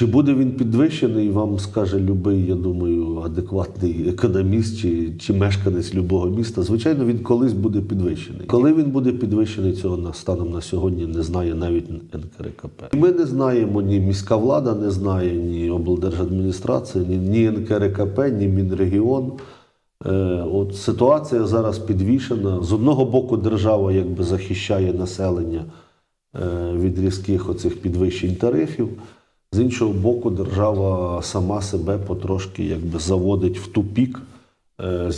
Чи буде він підвищений, вам скаже любий, я думаю, адекватний економіст чи, чи мешканець любого міста. Звичайно, він колись буде підвищений. Коли він буде підвищений, цього на станом на сьогодні не знає навіть НКРКП. Ми не знаємо, ні міська влада не знає, ні облдержадміністрація, ні, ні НКРКП, ні Мінрегіон. Е, От ситуація зараз підвішена. З одного боку, держава якби захищає населення е, від різких оцих підвищень тарифів. З іншого боку, держава сама себе потрошки якби заводить в тупік. Е,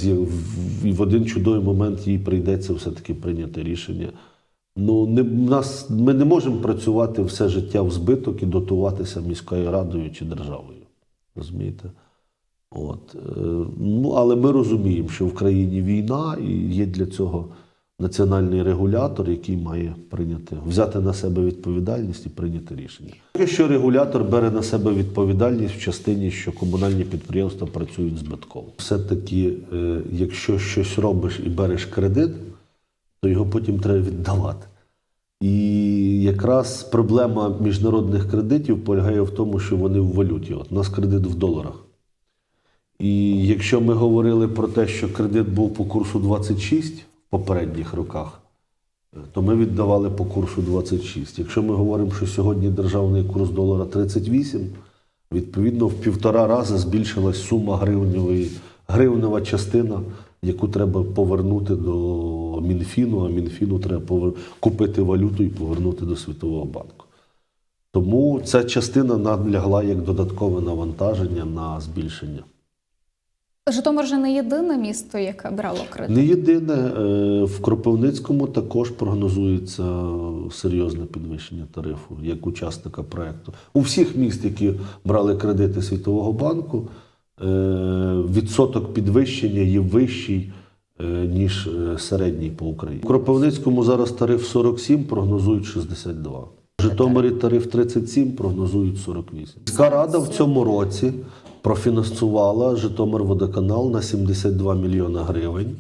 І в один чудовий момент їй прийдеться все-таки прийняти рішення. Ну, не, нас, ми не можемо працювати все життя в збиток і дотуватися міською радою чи державою. Розумієте? От. е, Ну, але ми розуміємо, що в країні війна і є для цього національний регулятор, який має прийняти, взяти на себе відповідальність і прийняти рішення. Поки що регулятор бере на себе відповідальність в частині, що комунальні підприємства працюють збитково. Все-таки, е, якщо щось робиш і береш кредит, то його потім треба віддавати. І якраз проблема міжнародних кредитів полягає в тому, що вони в валюті. От у нас кредит в доларах. І якщо ми говорили про те, що кредит був по курсу 26 в попередніх роках, то ми віддавали по курсу 26. Якщо ми говоримо, що сьогодні державний курс долара 38, відповідно в півтора рази збільшилась сума гривневої, гривнева частина, яку треба повернути до Мінфіну, а Мінфіну треба повер- купити валюту і повернути до Світового банку. Тому ця частина надлягла як додаткове навантаження на збільшення. Житомир же не єдине місто, яке брало кредит. Не єдине, е, в Кропивницькому також прогнозується серйозне підвищення тарифу як учасника проєкту. У всіх міст, які брали кредити Світового банку, е, відсоток підвищення є вищий, е, ніж середній по Україні. У Кропивницькому зараз тариф 47, прогнозують 62. В Житомирі тариф 37, прогнозують 48. Міська рада в цьому році профінансувала Житомир водоканал на 72 мільйона гривень.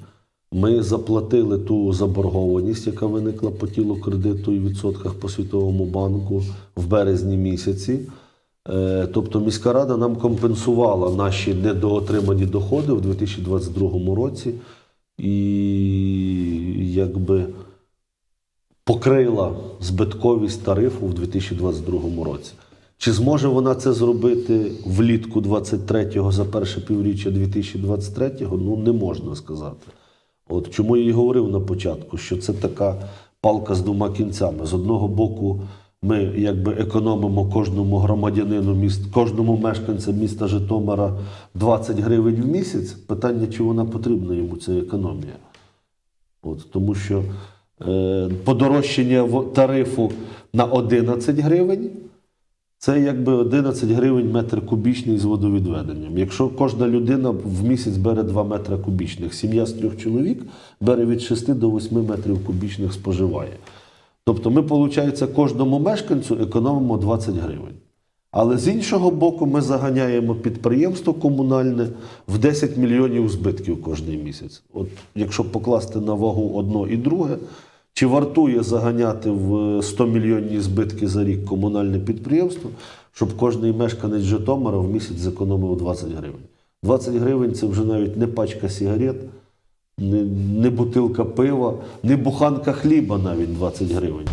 Ми заплатили ту заборгованість, яка виникла по тілу кредиту і відсотках по Світовому банку в березні місяці. Е, Тобто міська рада нам компенсувала наші недоотримані доходи в 2022 році і якби покрила збитковість тарифу в 2022 році. Чи зможе вона це зробити влітку 23-го за перше півріччя 2023-го? Ну не можна сказати. От чому я і говорив на початку, що це така палка з двома кінцями. З одного боку, ми якби економимо кожному громадянину міст, кожному мешканцю міста Житомира 20 гривень в місяць. Питання, чи вона потрібна йому ця економія. От, тому що е, подорожчання тарифу на 11 гривень це якби 11 гривень метр кубічний з водовідведенням. Якщо кожна людина в місяць бере 2 метри кубічних, сім'я з трьох чоловік бере від 6 до 8 метрів кубічних споживає. Тобто ми, виходить, кожному мешканцю економимо 20 гривень. Але з іншого боку, ми заганяємо підприємство комунальне в 10 мільйонів збитків кожний місяць. От якщо покласти на вагу одно і друге, чи вартує заганяти в 100 мільйонні збитки за рік комунальне підприємство, щоб кожний мешканець Житомира в місяць зекономив 20 гривень? 20 гривень це вже навіть не пачка сигарет, не, не бутилка пива, не буханка хліба навіть 20 гривень.